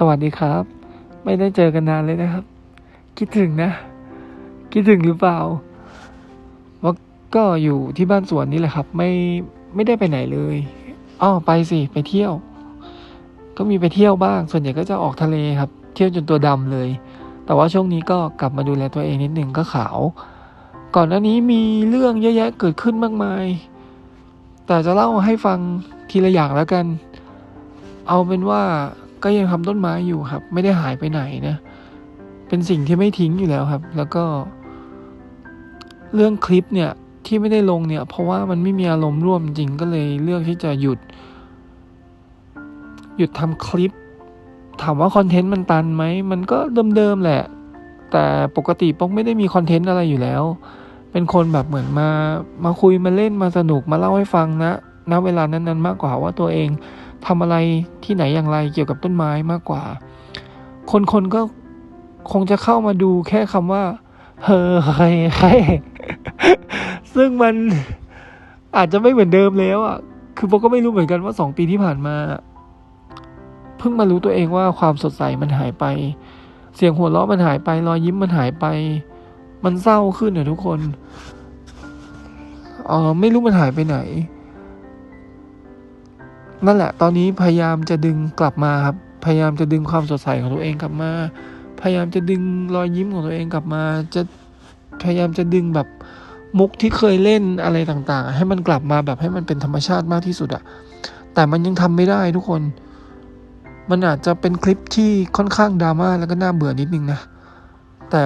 สวัสดีครับ ไม่ได้เจอกันนานเลยนะครับ คิดถึงนะ คิดถึงหรือเปล่าว่าก็อยู่ที่บ้านสวนนี่แหละครับ ไม่ไม่ได้ไปไหนเลยอ้อไปสิไปเที่ยว ก็มีไปเที่ยวบ้าง ส่วนใหญ่ก็จะออกทะเลครับ เที่ยวจนตัวดำเลย แต่ว่าช่วงนี้ก็กลับมาดูแลตัวเองนิดนึงก็ขาว ก่อนหน้านี้มีเรื่องเยอะแยะเกิดขึ้นมากมาย แต่จะเล่าให้ฟังทีละอย่างแล้วกัน เอาเป็นว่า ก็ยังทำต้นไม้อยู่ครับ ไม่ได้หายไปไหนนะ เป็นสิ่งที่ไม่ทิ้งอยู่แล้วครับ แล้วก็ เรื่องคลิปเนี่ยที่ไม่ได้ลงเนี่ย เพราะว่ามันไม่มีอารมณ์ร่วมจริงก็เลยเลือกที่จะหยุด หยุดทำคลิป ถามว่าคอนเทนต์มันตันไหมมันก็เดิมๆแหละ แต่ปกติป๊อกไม่ได้มีคอนเทนต์อะไรอยู่แล้ว เป็นคนแบบเหมือนมามาคุยมาเล่นมาสนุกมาเล่าให้ฟังนะณเวลานั้นๆมากกว่าว่าตัวเอง ทำอะไรที่ไหนอย่างไรเกี่ยวกับต้นไม้มากกว่า คนคนก็คงจะเข้ามาดูแค่คำว่า เฮอใครใครซึ่งมันอาจจะไม่เหมือนเดิมแล้วอะ คือผมก็ไม่รู้เหมือนกันว่าสองปีที่ผ่านมา เพิ่งมารู้ตัวเองว่าความสดใสมันหายไป เสียงหัวเราะมันหายไป รอยยิ้มมันหายไป มันเศร้าขึ้นอะทุกคนเออไม่รู้มันหายไปไหน นั่นแหละ ตอนนี้พยายามจะดึงกลับมาครับ พยายามจะดึงความสดใสของตัวเองกลับมา พยายามจะดึงรอยยิ้มของตัวเองกลับมา จะพยายามจะดึงแบบมุกที่เคยเล่นอะไรต่างๆ ให้มันกลับมาแบบให้มันเป็นธรรมชาติมากที่สุดอะแต่มันยังทำไม่ได้ทุกคน มันอาจจะเป็นคลิปที่ค่อนข้างดราม่าแล้วก็น่าเบื่อนิดนึงนะ แต่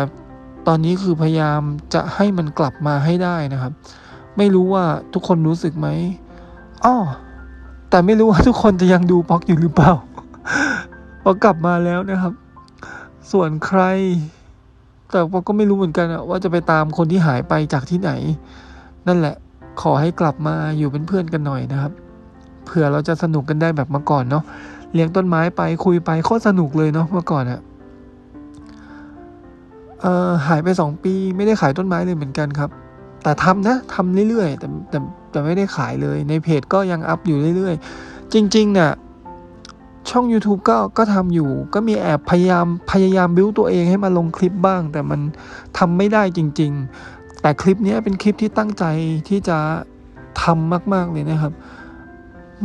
ตอนนี้คือพยายามจะให้มันกลับมาให้ได้นะครับ ไม่รู้ว่าทุกคนรู้สึกไหมอ้อ แต่ไม่รู้ว่าทุกคนจะยังดูป๊อกอยู่หรือเปล่าพอกลับมาแล้วนะครับ ส่วนใคร แต่ป๊อกก็ไม่รู้เหมือนกันว่าจะไปตามคนที่หายไปจากที่ไหน นั่นแหละ ขอให้กลับมาอยู่เป็นเพื่อนกันหน่อยนะครับ เผื่อเราจะสนุกกันได้แบบเมื่อก่อนเนาะเลี้ยงต้นไม้ไปคุยไปโคตรสนุกเลยเนาะเมื่อก่อนอะเออหายไปสองปีไม่ได้ขายต้นไม้เลยเหมือนกันครับ แต่ทำนะทำเรื่อยๆแต่แต่แต่ไม่ได้ขายเลย ในเพจก็ยังอัพอยู่เรื่อยๆ จริงๆเนี่ยช่อง YouTube ก็ก็ทำอยู่ ก็มีแอบพยายามพยายามบิ้วตัวเองให้มาลงคลิปบ้าง แต่มันทำไม่ได้จริง ๆ แต่คลิปนี้เป็นคลิปที่ตั้งใจที่จะทำมาก ๆ เลยนะครับ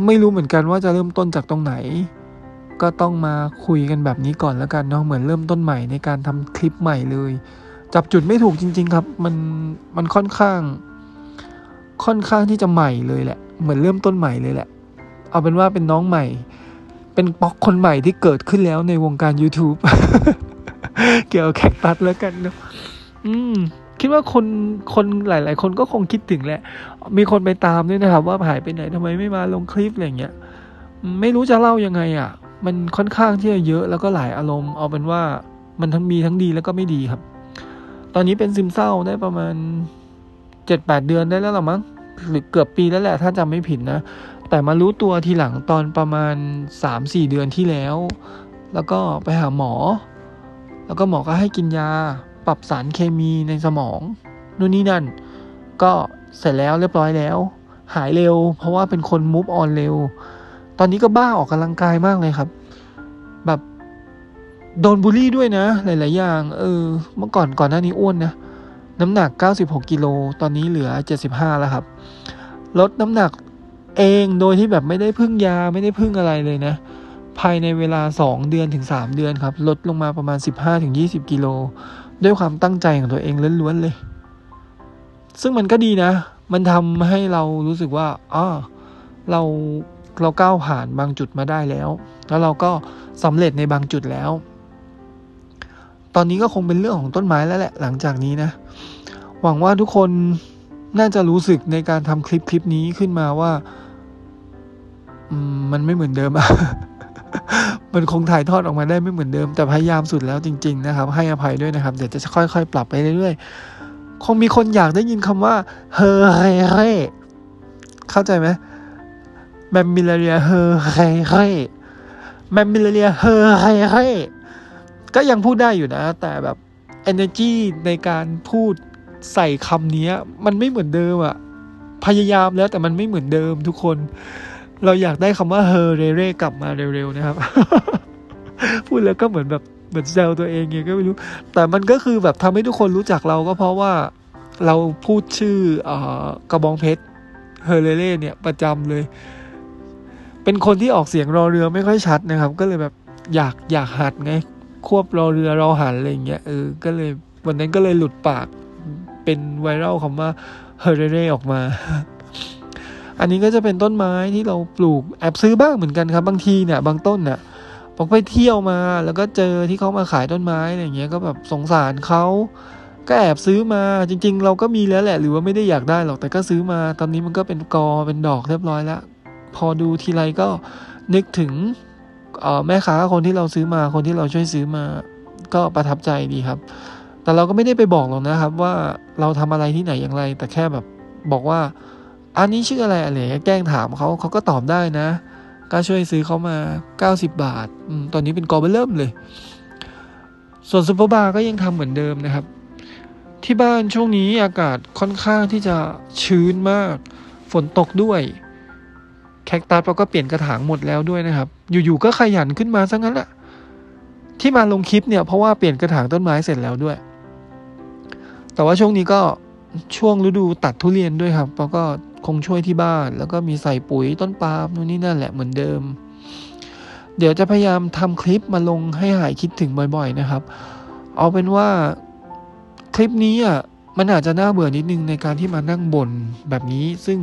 ไม่รู้เหมือนกันว่าจะเริ่มต้นจากตรงไหน ก็ต้องมาคุยกันแบบนี้ก่อนแล้วกันเนาะเหมือนเริ่มต้นใหม่ในการทำคลิปใหม่เลย จับจุดไม่ถูกจริง ๆ ครับ มันมันค่อนข้าง ค่อนข้างที่จะใหม่เลยแหละ เหมือนเริ่มต้นใหม่เลยแหละ เอาเป็นว่าเป็นน้องใหม่ เป็นป๊อกคนใหม่ที่เกิดขึ้นแล้วในวงการ YouTube เกี่ยวกับแคคตัสแล้วกันเนาะอืมคิดว่าคนคนหลาย ๆ คนก็คงคิดถึงแหละ มีคนไปตามด้วยนะครับ ว่าหายไปไหนทำไมไม่มาลงคลิปอะไรเงี้ย ไม่รู้จะเล่ายังไงอะ มันค่อนข้างที่จะเยอะแล้วก็หลายอารมณ์ เอาเป็นว่ามันทั้งมีทั้งดีแล้วก็ไม่ดีครับ ตอนนี้เป็นซึมเศร้าได้ประมาณเจ็ดแปดเดือนได้แล้วหรอมั้งหรือเกือบปีแล้วแหละถ้าจำไม่ผิดนะ แต่มารู้ตัวทีหลังตอนประมาณสามสี่เดือนที่แล้ว แล้วก็ไปหาหมอ แล้วก็หมอก็ให้กินยา ปรับสารเคมีในสมองนู่นนี่นั่น ก็เสร็จแล้วเรียบร้อยแล้ว หายเร็ว เพราะว่าเป็นคนมูฟออนเร็ว ตอนนี้ก็บ้าออกกำลังกายมากเลยครับ แบบ โดนบูลลี่ด้วยนะ หลาย ๆ อย่าง เออ เมื่อก่อนก่อนหน้านี้อ้วนนะ น้ำหนัก 96กิโล ตอนนี้เหลือ 75 แล้วครับ ลดน้ำหนักเองโดยที่แบบไม่ได้พึ่งยาไม่ได้พึ่งอะไรเลยนะ ภายในเวลา 2 เดือนถึง 3 เดือนครับ ลดลงมาประมาณ 15ถึง20กิโล ด้วยความตั้งใจของตัวเองล้วน ๆ เลย ซึ่งมันก็ดีนะ มันทำให้เรารู้สึกว่าอ๋อเราเราก้าวผ่านบางจุดมาได้แล้ว แล้วเราก็สำเร็จในบางจุดแล้ว ตอนนี้ก็คงเป็นเรื่องของต้นไม้แล้วแหละหลังจากนี้นะ หวังว่าทุกคนน่าจะรู้สึกในการทำคลิปคลิปนี้ขึ้นมาว่ามันไม่เหมือนเดิมอะมันคงถ่ายทอดออกมาได้ไม่เหมือนเดิม แต่พยายามสุดแล้วจริง ๆ นะครับ ให้อภัยด้วยนะครับ เดี๋ยวจะค่อยๆ ปรับไปเรื่อยๆ คงมีคนอยากได้ยินคำว่า เฮเรเรเข้าใจไหมแมมมิลเรียเฮเรเรแมมมิลเรียเฮเรเร ก็ยังพูดได้อยู่นะ แต่แบบ energy ในการพูดใส่คำนี้มันไม่เหมือนเดิมอะพยายามแล้วแต่มันไม่เหมือนเดิมทุกคน เราอยากได้คำว่าเฮเรเรกลับมาเร็วๆนะครับ พูดแล้วก็เหมือนแบบเหมือนแซวตัวเองไงก็ไม่รู้ แต่มันก็คือแบบทำให้ทุกคนรู้จักเราก็เพราะว่าเราพูดชื่ออกระบองเพชรเฮอร์เร่เนี่ยประจำเลย เป็นคนที่ออกเสียงรอเรือไม่ค่อยชัดนะครับ ก็เลยแบบอยากอยากหัดไง ควบรอเรือรอหันอะไรอย่างเงี้ยเออก็เลยวันนั้นก็เลยหลุดปากเป็นไวรัลคำว่าเฮอร์เรเร่ออกมา อันนี้ก็จะเป็นต้นไม้ที่เราปลูกแอบซื้อบ้างเหมือนกันครับ บางทีเนี่ยบางต้นเนี่ยผมไปเที่ยวมาแล้วก็เจอที่เขามาขายต้นไม้อะไรเงี้ยก็แบบสงสารเขาก็แอบซื้อมาจริง ๆ เราก็มีแล้วแหละ หรือว่าไม่ได้อยากได้หรอกแต่ก็ซื้อมาตอนนี้มันก็เป็นกอเป็นดอกเรียบร้อยแล้ว พอดูทีไรก็นึกถึง แม่ค้าคนที่เราซื้อมาคนที่เราช่วยซื้อมา ก็ประทับใจดีครับ แต่เราก็ไม่ได้ไปบอกหรอกนะครับ ว่าเราทำอะไรที่ไหนอย่างไร แต่แค่แบบบอกว่า อันนี้ชื่ออะไรอะไรแกล้งถามเขาเขาก็ตอบได้นะ ก็ช่วยซื้อเขามา 90 บาทอตอนนี้เป็นกอเบอร์เริ่มเลย ส่วนซุปเปอร์บาร์ก็ยังทำเหมือนเดิมนะครับ ที่บ้านช่วงนี้อากาศค่อนข้างที่จะชื้นมาก ฝนตกด้วยแคคตัสเราก็เปลี่ยนกระถางหมดแล้วด้วยนะครับ อยู่ๆก็ขยันขึ้นมาซะงั้นแหละที่มาลงคลิปเนี่ยเพราะว่าเปลี่ยนกระถางต้นไม้เสร็จแล้วด้วย แต่ว่าช่วงนี้ก็ช่วงฤดูตัดทุเรียนด้วยครับแล้วก็คงช่วยที่บ้าน แล้วก็มีใส่ปุ๋ยต้นปาล์มนู่นนี่นั่นแหละเหมือนเดิม เดี๋ยวจะพยายามทำคลิปมาลงให้หายคิดถึงบ่อยๆนะครับ เอาเป็นว่าคลิปนี้อะมันอาจจะน่าเบื่อนิดนึงในการที่มานั่งบ่นแบบนี้ซึ่ง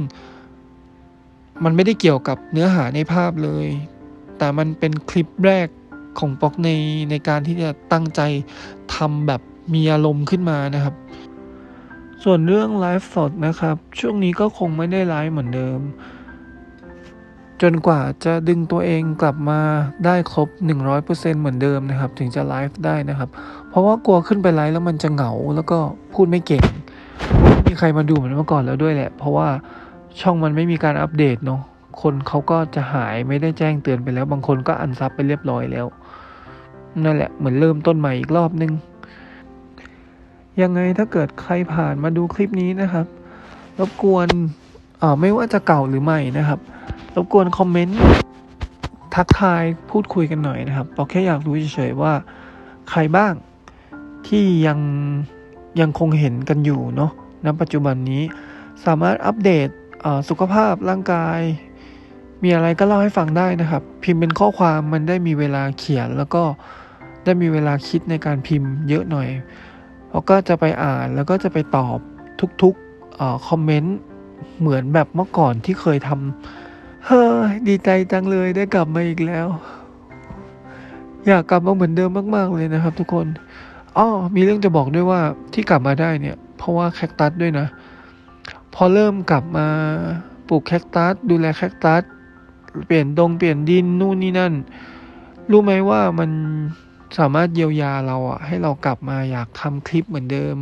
มันไม่ได้เกี่ยวกับเนื้อหาในภาพเลย แต่มันเป็นคลิปแรกของป๊อกในในการที่จะตั้งใจทำแบบมีอารมณ์ขึ้นมานะครับ ส่วนเรื่องไลฟ์สดนะครับ ช่วงนี้ก็คงไม่ได้ไลฟ์เหมือนเดิม จนกว่าจะดึงตัวเองกลับมาได้ครบ 100%เหมือนเดิมนะครับ ถึงจะไลฟ์ได้นะครับ เพราะว่ากลัวขึ้นไปไลฟ์แล้วมันจะเหงาแล้วก็พูดไม่เก่งมีใครมาดูเหมือนเมื่อก่อนแล้วด้วยแหละ เพราะว่าช่องมันไม่มีการอัปเดตเนาะ คนเขาก็จะหายไม่ได้แจ้งเตือนไปแล้ว บางคนก็อันซับไปเรียบร้อยแล้ว นั่นแหละเหมือนเริ่มต้นใหม่อีกรอบนึง ยังไงถ้าเกิดใครผ่านมาดูคลิปนี้นะครับ รบกวนเอ่อไม่ว่าจะเก่าหรือใหม่นะครับ รบกวนคอมเมนต์ทักทายพูดคุยกันหน่อยนะครับเราแค่อยากรู้เฉยๆว่าใครบ้างที่ยังยังคงเห็นกันอยู่เนาะณปัจจุบันนี้สามารถอัปเดตสุขภาพร่างกาย มีอะไรก็เล่าให้ฟังได้นะครับ พิมพ์เป็นข้อความมันได้มีเวลาเขียนแล้วก็ได้มีเวลาคิดในการพิมพ์เยอะหน่อยเราก็จะไปอ่านแล้วก็จะไปตอบทุกๆคอมเมนต์เหมือนแบบเมื่อก่อนที่เคยทำเฮ้ยดีใจจังเลยได้กลับมาอีกแล้ว อยากกลับมาเหมือนเดิมมาก ๆ เลยนะครับ ทุกคนอ้อมีเรื่องจะบอกด้วยว่าที่กลับมาได้เนี่ย เพราะว่าแคคตัสด้วยนะ พอเริ่มกลับมาปลูกแคคตัสดูแลแคคตัส เปลี่ยนดงเปลี่ยนดินนู่นนี่นั่น รู้ไหมว่ามันสามารถเยียวยาเราอะให้เรากลับมาอยากทำคลิปเหมือนเดิม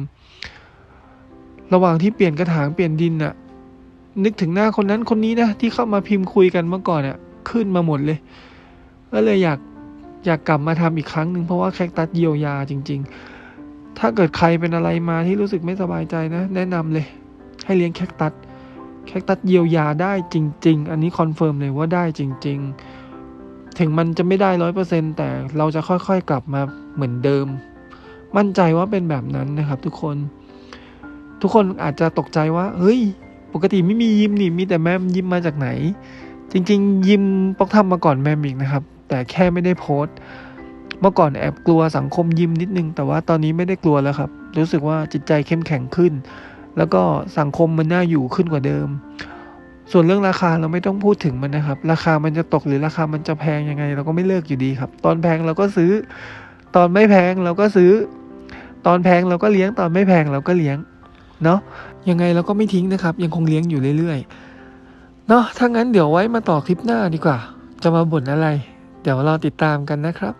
ระหว่างที่เปลี่ยนกระถางเปลี่ยนดินอะนึกถึงหน้าคนนั้นคนนี้นะที่เข้ามาพิมพ์คุยกันเมื่อก่อนอะขึ้นมาหมดเลยก็เลยอยากอยากกลับมาทำอีกครั้งหนึ่งเพราะว่าแคคตัสเยียวยาจริง ๆ ถ้าเกิดใครเป็นอะไรมาที่รู้สึกไม่สบายใจนะ แนะนำเลย ให้เลี้ยงแคคตัส แคคตัสเยียวยาได้จริง ๆ อันนี้คอนเฟิร์มเลยว่าได้จริง ๆ ถึงมันจะไม่ได้ร้อยเปอร์เซ็นแต่เราจะค่อยๆกลับมาเหมือนเดิม มั่นใจว่าเป็นแบบนั้นนะครับ ทุกคน ทุกคนอาจจะตกใจว่า เฮ้ย ปกติไม่มียิมนี่มีแต่แมมยิมมาจากไหน จริง ๆ ยิมปอกทำมาก่อนแมมอีกนะครับ แต่แค่ไม่ได้โพสต์เมื่อก่อนแอบกลัวสังคมยิมนิดนึง แต่ว่าตอนนี้ไม่ได้กลัวแล้วครับ รู้สึกว่าจิตใจเข้มแข็งขึ้น แล้วก็สังคมมันน่าอยู่ขึ้นกว่าเดิม ส่วนเรื่องราคาเราไม่ต้องพูดถึงมันนะครับ ราคามันจะตกหรือราคามันจะแพงยังไง เราก็ไม่เลิกอยู่ดีครับ ตอนแพงเราก็ซื้อ ตอนไม่แพงเราก็ซื้อ ตอนแพงเราก็เลี้ยง ตอนไม่แพงเราก็เลี้ยง เนาะยังไงเราก็ไม่ทิ้งนะครับ ยังคงเลี้ยงอยู่เรื่อยๆ เนาะถ้างั้นเดี๋ยวไว้มาต่อคลิปหน้าดีกว่า จะมาบ่นอะไร เดี๋ยวเราติดตามกันนะครับ